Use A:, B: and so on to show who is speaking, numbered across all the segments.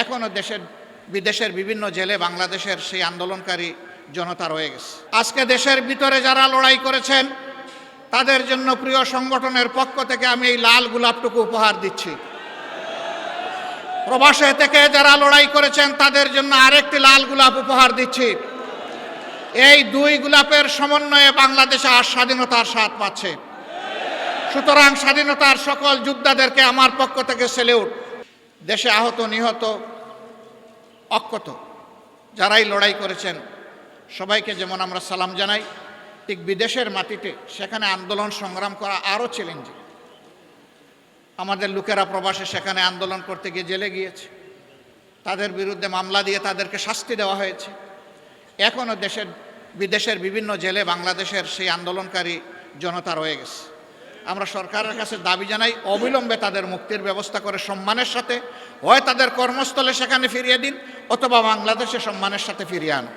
A: এখনও দেশের, বিদেশের বিভিন্ন জেলে বাংলাদেশের সেই আন্দোলনকারী জনতা রয়ে গেছে। আজকে দেশের ভিতরে যারা লড়াই করেছেন, তাদের জন্য প্রিয় সংগঠনের পক্ষ থেকে আমি এই লাল গোলাপটুকু উপহার দিচ্ছি। প্রবাসে থেকে যারা লড়াই করেছেন, তাদের জন্য আরেকটি লাল গোলাপ উপহার দিচ্ছি। এই দুই গোলাপের সমন্বয়ে বাংলাদেশে আর স্বাধীনতার স্বাদ পাচ্ছে। সুতরাং স্বাধীনতার সকল যোদ্ধাদেরকে আমার পক্ষ থেকে সেলিউট দেশে আহত, নিহত অক্ষত যারাই লড়াই করেছেন, সবাইকে যেমন আমরা সালাম জানাই, ঠিক বিদেশের মাটিতে সেখানে আন্দোলন সংগ্রাম করা আরও চ্যালেঞ্জিং আমাদের লোকেরা প্রবাসে সেখানে আন্দোলন করতে গিয়ে জেলে গিয়েছে। তাদের বিরুদ্ধে মামলা দিয়ে তাদেরকে শাস্তি দেওয়া হয়েছে। এখনও দেশের, বিদেশের বিভিন্ন জেলে বাংলাদেশের সেই আন্দোলনকারী জনতা রয়ে গেছে। আমরা সরকারের কাছে দাবি জানাই, অবিলম্বে তাদের মুক্তির ব্যবস্থা করে সম্মানের সাথে, হয় তাদের কর্মস্থলে সেখানে ফিরিয়ে দিন, অথবা বাংলাদেশে সম্মানের সাথে ফিরিয়ে আনুন।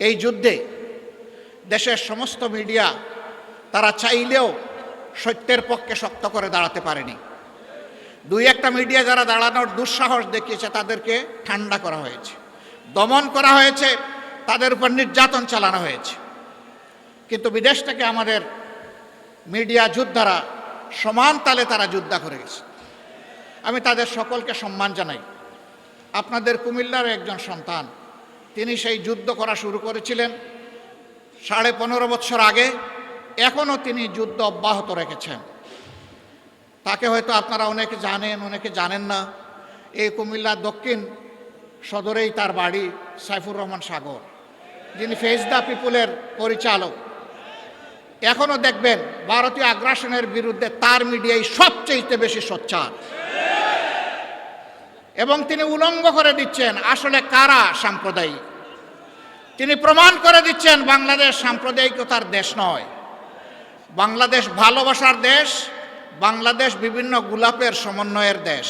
A: এই যুদ্ধে দেশের সমস্ত মিডিয়া তারা চাইলেও সত্যের পক্ষে শক্ত করে দাঁড়াতে পারেনি। দুই একটা মিডিয়া যারা দাঁড়ানোর দুঃসাহস দেখিয়েছে, তাদেরকে ঠান্ডা করা হয়েছে, দমন করা হয়েছে, তাদের উপর নির্যাতন চালানো হয়েছে। কিন্তু বিদেশ থেকে আমাদের মিডিয়া যোদ্ধারা সমান তালে তারা যোদ্ধা করে গেছে। আমি তাদের সকলকে সম্মান জানাই। আপনাদের কুমিল্লার একজন সন্তান, তিনি সেই যুদ্ধ করা শুরু করেছিলেন সাড়ে পনেরো বছর আগে, এখনও তিনি যুদ্ধ অব্যাহত রেখেছেন। তাকে হয়তো আপনারা অনেকে জানেন অনেকে জানেন না, এই কুমিল্লার দক্ষিণ সদরেই তার বাড়ি সাইফুর রহমান সাগর, যিনি ফেস দ্য পিপুলের পরিচালক। এখনও দেখবেন ভারতীয় আগ্রাসনের বিরুদ্ধে তার মিডিয়াই সবচেয়ে বেশি সোচ্চার। এবং তিনি উলঙ্গ করে দিচ্ছেন আসলে কারা সাম্প্রদায়িক। তিনি প্রমাণ করে দিচ্ছেন বাংলাদেশ সাম্প্রদায়িকতার দেশ নয়। বাংলাদেশ ভালোবাসার দেশ, বাংলাদেশ বিভিন্ন গোলাপের সমন্বয়ের দেশ।